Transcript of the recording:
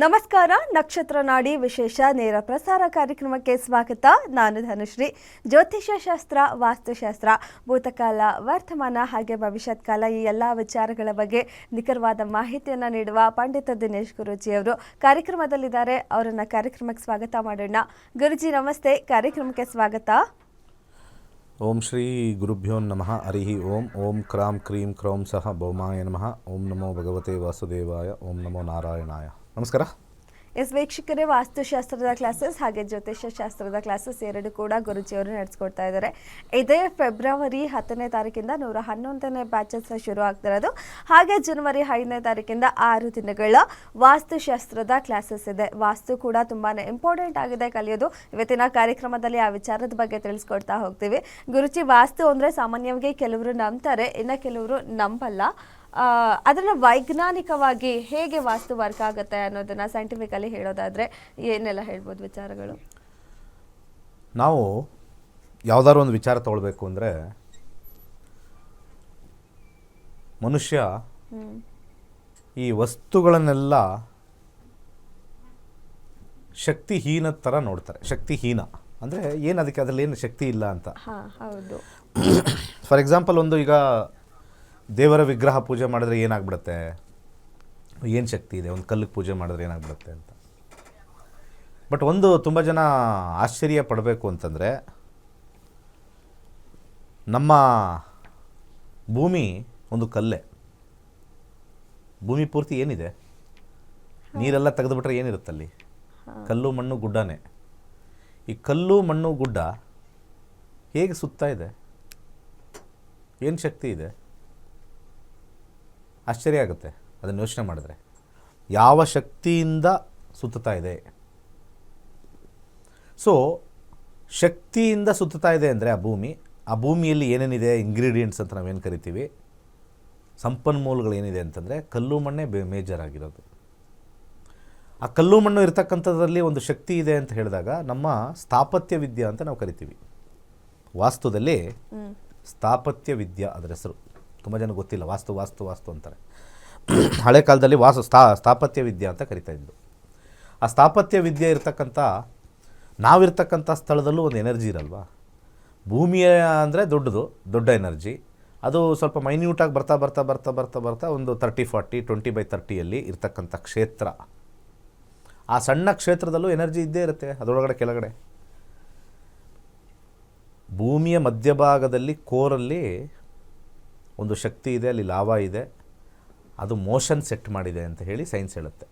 ನಮಸ್ಕಾರ, ನಕ್ಷತ್ರ ನಾಡಿ ವಿಶೇಷ ನೇರ ಪ್ರಸಾರ ಕಾರ್ಯಕ್ರಮಕ್ಕೆ ಸ್ವಾಗತ. ನಾನು ಧನುಶ್ರೀ. ಜ್ಯೋತಿಷ್ಯ ಶಾಸ್ತ್ರ, ವಾಸ್ತುಶಾಸ್ತ್ರ, ಭೂತಕಾಲ, ವರ್ತಮಾನ ಹಾಗೆ ಭವಿಷ್ಯತ್ ಕಾಲ ಈ ಎಲ್ಲ ವಿಚಾರಗಳ ಬಗ್ಗೆ ನಿಖರವಾದ ಮಾಹಿತಿಯನ್ನು ನೀಡುವ ಪಂಡಿತ ದಿನೇಶ್ ಗುರುಜಿ ಅವರು ಕಾರ್ಯಕ್ರಮದಲ್ಲಿದ್ದಾರೆ. ಅವರನ್ನು ಕಾರ್ಯಕ್ರಮಕ್ಕೆ ಸ್ವಾಗತ ಮಾಡೋಣ. ಗುರುಜಿ, ನಮಸ್ತೆ. ಕಾರ್ಯಕ್ರಮಕ್ಕೆ ಸ್ವಾಗತ. ಓಂ ಶ್ರೀ ಗುರುಭ್ಯೋ ನಮಃ. ಹರಿ ಓಂ. ಓಂ ಕ್ರಾಂ ಕ್ರೀಂ ಕ್ರೋಂ ಸಹ ಭೌಮಾಯ ನಮಃ. ಓಂ ನಮೋ ಭಗವತೆ ವಾಸುದೇವಾಯ. ಓಂ ನಮೋ ನಾರಾಯಣಾಯ. ನಮಸ್ಕಾರ. ಎಸ್ ವೀಕ್ಷಕರೇ, ವಾಸ್ತುಶಾಸ್ತ್ರದ ಕ್ಲಾಸಸ್ ಹಾಗೆ ಜ್ಯೋತಿಷ್ಯ ಶಾಸ್ತ್ರದ ಕ್ಲಾಸಸ್ ಎರಡು ಕೂಡ ಗುರುಜಿಯವರು ನಡೆಸ್ಕೊಡ್ತಾ ಇದ್ದಾರೆ. ಇದೇ ಫೆಬ್ರವರಿ ಹತ್ತನೇ ತಾರೀಕಿಂದ ನೂರ ಹನ್ನೊಂದನೇ ಬ್ಯಾಚಸ್ ಶುರು ಆಗ್ತಿರೋದು ಹಾಗೆ ಜನವರಿ ಐದನೇ ತಾರೀಕಿಂದ ಆರು ದಿನಗಳ ವಾಸ್ತುಶಾಸ್ತ್ರದ ಕ್ಲಾಸಸ್ ಇದೆ. ವಾಸ್ತು ಕೂಡ ತುಂಬಾ ಇಂಪಾರ್ಟೆಂಟ್ ಆಗಿದೆ ಕಲಿಯೋದು. ಇವತ್ತಿನ ಕಾರ್ಯಕ್ರಮದಲ್ಲಿ ಆ ವಿಚಾರದ ಬಗ್ಗೆ ತಿಳಿಸ್ಕೊಡ್ತಾ ಹೋಗ್ತೀವಿ. ಗುರುಜಿ, ವಾಸ್ತು ಅಂದರೆ ಸಾಮಾನ್ಯವಾಗಿ ಕೆಲವರು ನಂಬ್ತಾರೆ, ಇನ್ನು ಕೆಲವರು ನಂಬಲ್ಲ. ಅದನ್ನ ವೈಜ್ಞಾನಿಕವಾಗಿ ಹೇಗೆ ವಾಸ್ತು ವರ್ಕ್ ಆಗುತ್ತೆ ಅನ್ನೋದನ್ನು ಸೈಂಟಿಫಿಕಲಿ ಹೇಳೋದಾದರೆ ಏನೆಲ್ಲ ಹೇಳ್ಬೋದು ವಿಚಾರಗಳು? ನಾವು ಯಾವುದಾದ್ರು ಒಂದು ವಿಚಾರ ತಗೊಳ್ಬೇಕು ಅಂದರೆ ಮನುಷ್ಯ ಈ ವಸ್ತುಗಳನ್ನೆಲ್ಲ ಶಕ್ತಿಹೀನ ಥರ ನೋಡ್ತಾರೆ. ಶಕ್ತಿಹೀನ. ಅಂದರೆ ಏನು ಅದಕ್ಕೆ ಅದರಲ್ಲಿ ಏನು ಶಕ್ತಿ ಇಲ್ಲ ಅಂತ. ಫಾರ್ ಎಕ್ಸಾಂಪಲ್ ಒಂದು ಈಗ ದೇವರ ವಿಗ್ರಹ ಪೂಜೆ ಮಾಡಿದ್ರೆ ಏನಾಗ್ಬಿಡುತ್ತೆ? ಏನು ಶಕ್ತಿ ಇದೆ? ಒಂದು ಕಲ್ಲಿಗೆ ಪೂಜೆ ಮಾಡಿದ್ರೆ ಏನಾಗ್ಬಿಡುತ್ತೆ ಅಂತ. ಬಟ್ ಒಂದು ತುಂಬ ಜನ ಆಶ್ಚರ್ಯ ಪಡಬೇಕು ಅಂತಂದರೆ, ನಮ್ಮ ಭೂಮಿ ಒಂದು ಕಲ್ಲೇ. ಭೂಮಿ ಪೂರ್ತಿ ಏನಿದೆ? ನೀರೆಲ್ಲ ತೆಗೆದುಬಿಟ್ರೆ ಏನಿರುತ್ತಲ್ಲಿ? ಕಲ್ಲು, ಮಣ್ಣು, ಗುಡ್ಡನೇ. ಈ ಕಲ್ಲು, ಮಣ್ಣು, ಗುಡ್ಡ ಹೇಗೆ ಸುತ್ತಾ ಇದೆ? ಏನು ಶಕ್ತಿ ಇದೆ? ಆಶ್ಚರ್ಯ ಆಗುತ್ತೆ. ಅದನ್ನು ಯೋಚನೆ ಮಾಡಿದ್ರೆ. ಯಾವ ಶಕ್ತಿಯಿಂದ ಸುತ್ತತಾ ಇದೆ? ಸೊ ಶಕ್ತಿಯಿಂದ ಸುತ್ತತಾ ಇದೆ ಅಂದರೆ ಆ ಭೂಮಿ. ಆ ಭೂಮಿಯಲ್ಲಿ ಏನೇನಿದೆ ಇಂಗ್ರೀಡಿಯೆಂಟ್ಸ್ ಅಂತ ನಾವೇನು ಕರಿತೀವಿ? ಸಂಪನ್ಮೂಲಗಳು ಏನಿದೆ ಅಂತಂದರೆ ಕಲ್ಲು ಮಣ್ಣೇ ಬೇ ಮೇಜರ್ ಆಗಿರೋದು. ಆ ಕಲ್ಲು ಮಣ್ಣು ಇರ್ತಕ್ಕಂಥದ್ರಲ್ಲಿ ಒಂದು ಶಕ್ತಿ ಇದೆ ಅಂತ ಹೇಳಿದಾಗ ನಮ್ಮ ಸ್ಥಾಪತ್ಯ ವಿದ್ಯೆ ಅಂತ ನಾವು ಕರಿತೀವಿ. ವಾಸ್ತುದಲ್ಲಿ ಸ್ಥಾಪತ್ಯ ವಿದ್ಯಾ ಅದರ ಹೆಸರು. ತುಂಬ ಜನ ಗೊತ್ತಿಲ್ಲ, ವಾಸ್ತು ವಾಸ್ತು ವಾಸ್ತು ಅಂತಾರೆ. ಹಳೆ ಕಾಲದಲ್ಲಿ ವಾಸ್ತು ಸ್ಥಾ, ಸ್ಥಾಪತ್ಯ ವಿದ್ಯೆ ಅಂತ ಕರಿತಾ ಇದ್ರು ಆ ಸ್ಥಾಪತ್ಯ ವಿದ್ಯೆ ಇರತಕ್ಕಂಥ, ನಾವಿರ್ತಕ್ಕಂಥ ಸ್ಥಳದಲ್ಲೂ ಒಂದು ಎನರ್ಜಿ ಇರಲ್ವಾ? ಭೂಮಿಯ ಅಂದರೆ ದೊಡ್ಡದು, ದೊಡ್ಡ ಎನರ್ಜಿ. ಅದು ಸ್ವಲ್ಪ ಮೈನ್ಯೂಟಾಗಿ ಬರ್ತಾ ಬರ್ತಾ ಬರ್ತಾ ಬರ್ತಾ ಬರ್ತಾ ಒಂದು ತರ್ಟಿ ಫಾರ್ಟಿ ಟ್ವೆಂಟಿ ಬೈ ತರ್ಟಿಯಲ್ಲಿ ಇರ್ತಕ್ಕಂಥ ಕ್ಷೇತ್ರ. ಆ ಸಣ್ಣ ಕ್ಷೇತ್ರದಲ್ಲೂ ಎನರ್ಜಿ ಇದ್ದೇ ಇರುತ್ತೆ, ಅದರೊಳಗಡೆ ಕೆಳಗಡೆ. ಭೂಮಿಯ ಮಧ್ಯಭಾಗದಲ್ಲಿ ಕೋರಲ್ಲಿ ಒಂದು ಶಕ್ತಿ ಇದೆ ಅಲ್ಲಿ ಲಾವ ಇದೆ ಅದು ಮೋಷನ್ ಸೆಟ್ ಮಾಡಿದೆ ಅಂತ ಹೇಳಿ ಸೈನ್ಸ್ ಹೇಳುತ್ತೆ.